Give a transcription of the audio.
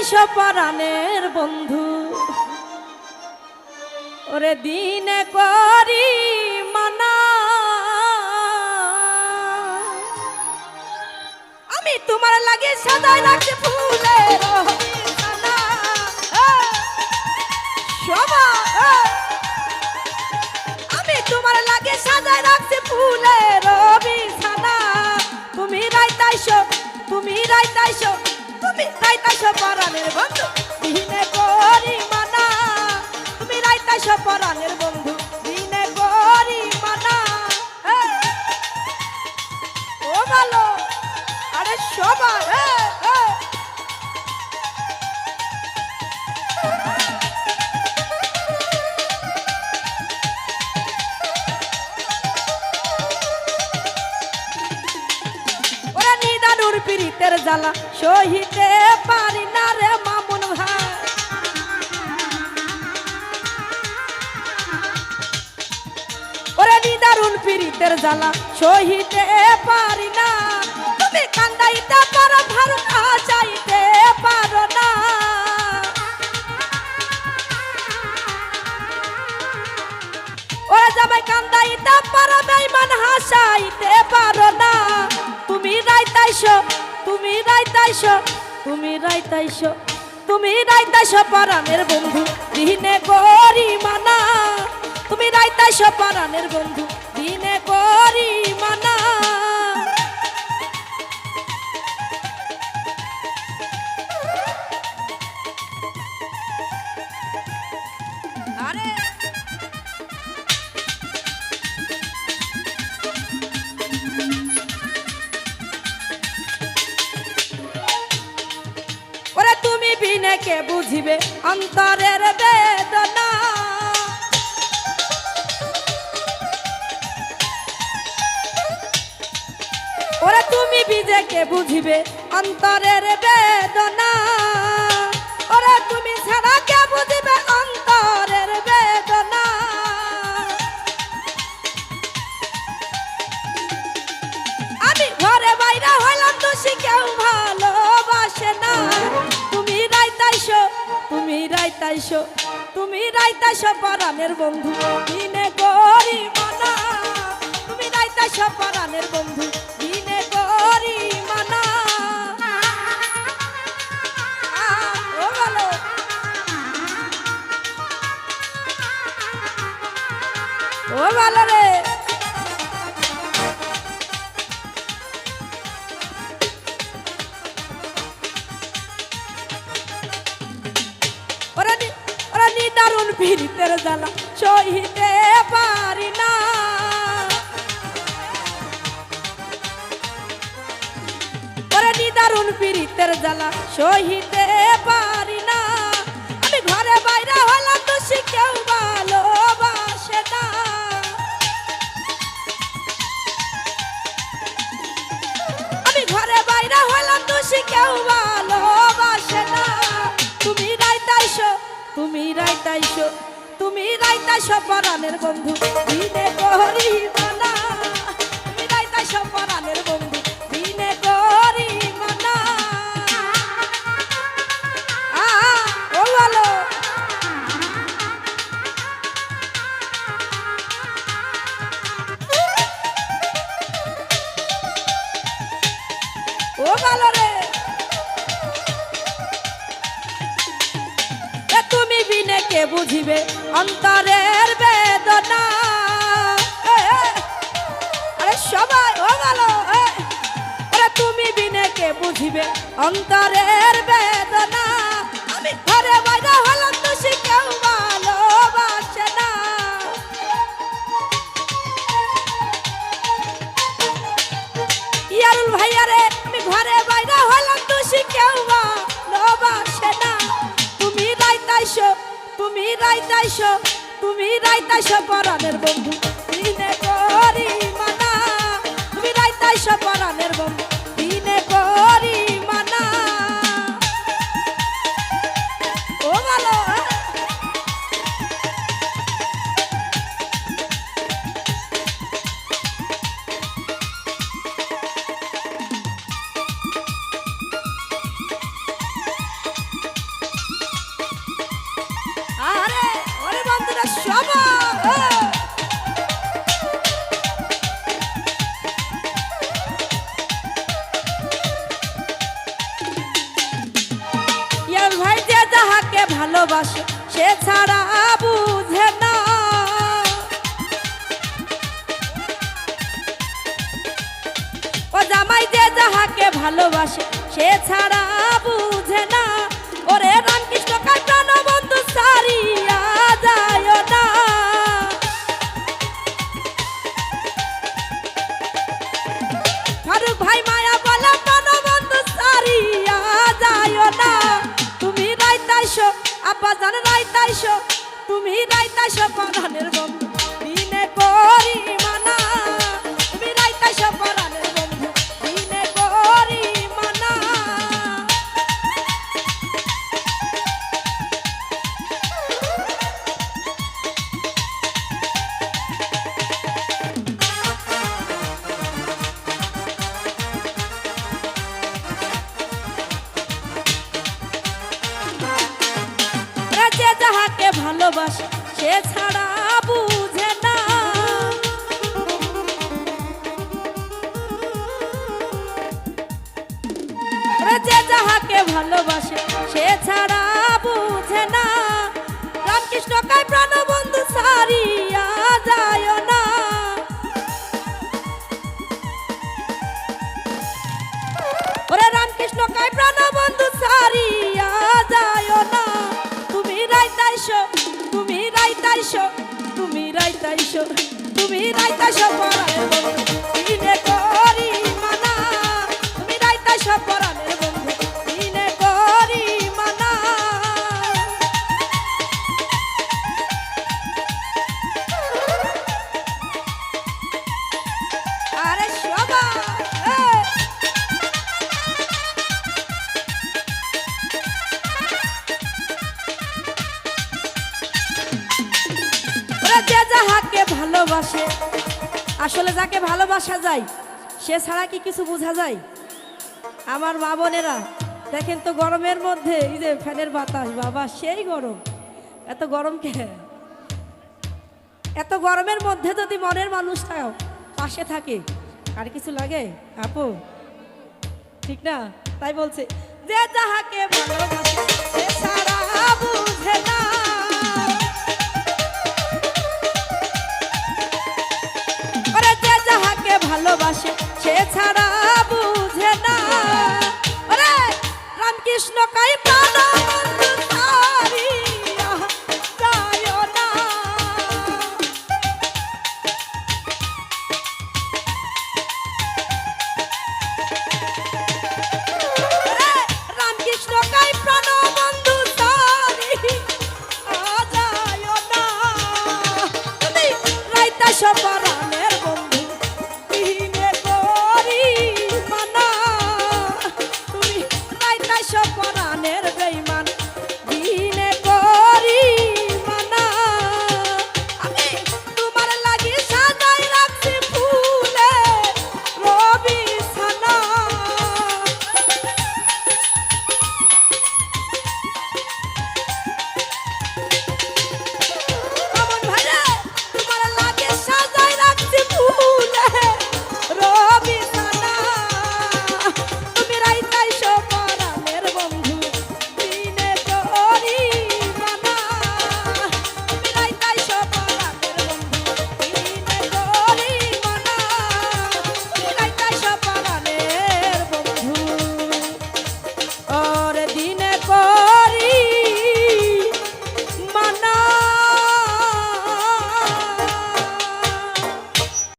এসব পরাণের বন্ধু। ওরে দিনে করি মানা। আমি তোমার লাগে সাদাই রাখতে ফুলে আমি তোমার লাগে সাজায় রাখছি ফুলের বিছানা। তুমি রাইতাইছো তুমি রাইতাইছো তুমি রাইতাইছো পীড়িতের জ্বালা সহিতে পারি না রে মামুন ভাই। ওরে নিদারুন পীড়িতের জ্বালা সহিতে পারি না। তুমি কান্দাইতে পারো ভারো না চাইতে পারো না। ওরা জামাই কান্দাইতে পারো বেইমান হাসাইতে পারো না। তুমি রাইতাইছো তুমি রাইতাইছো তুমি রাইতাইছো তুমি রাইতাইছো পরাণের বন্ধু, দিনে করি মানা তুমি রাইতাইছো পরাণের বন্ধু, দিনে করি মানা বুঝিবে? অন্তরের বেদনা। ওরে তুমি বিজেকে বুঝিবে? অন্তরের বেদনা। ওরে তুমি ছাড়া রাইতাইছো তুমি রাইতা পরাণের বন্ধু। দিনে করি মানা তুমি রাইতা পরাণের বন্ধু। দিনে করি মানা ও ভালো ও ভালো রে। পীড়িতের জ্বালা সহিতে পারি না। দারুণ নিদারুণ পীড়িতের জ্বালা সহিতে তুমি রাইতাইছো পরাণের বন্ধু। দিনে করি মানা তুমি রাইতাইছো পরাণের বন্ধু। দিনে করি মানা ও ভালো ও ভালো বুঝিবে অন্তরের বেদনা। আরে সবাই ও ভালো আরে তুমি বিনেকে বুঝিবে অন্তরের বেদনা। আমি ঘরে রাইতাইছো তুমি রাইতাইছো পরাণের বন্ধু। দিনে করি মানা তুমি রাইতাইছো পরাণের বন্ধু। যাহাকে ভালোবাসে সে ছাড়া সে ছাড়া বুঝে না। যে যাহাকে ভালোবাসে, সে ছাড়া বুঝে না। রামকৃষ্ণ কায় প্রাণবন্ধু সারিয়া তুমি রাইতাইশো তুমি রাইতাইছো পরাণের যে যাহাকে ভালোবাসে, আসলে যাকে ভালোবাসা যায়, সে ছাড়া কি কিছু বোঝা যায়? আমার মা বোনেরা, দেখেন তো গরমের মধ্যে, এই যে ফ্যানের বাতাস, বাবা সেই গরম। এত গরম কে? এত গরমের মধ্যে যদি মনের মানুষটাও পাশে থাকে, আর কিছু লাগে? আপু, ঠিক না? তাই বলছে, যে যাহাকে ভালোবাসে, সে ছাড়া বুঝে না। সে ছাড়া বুঝে না। রামকৃষ্ণ কাই প্রাণ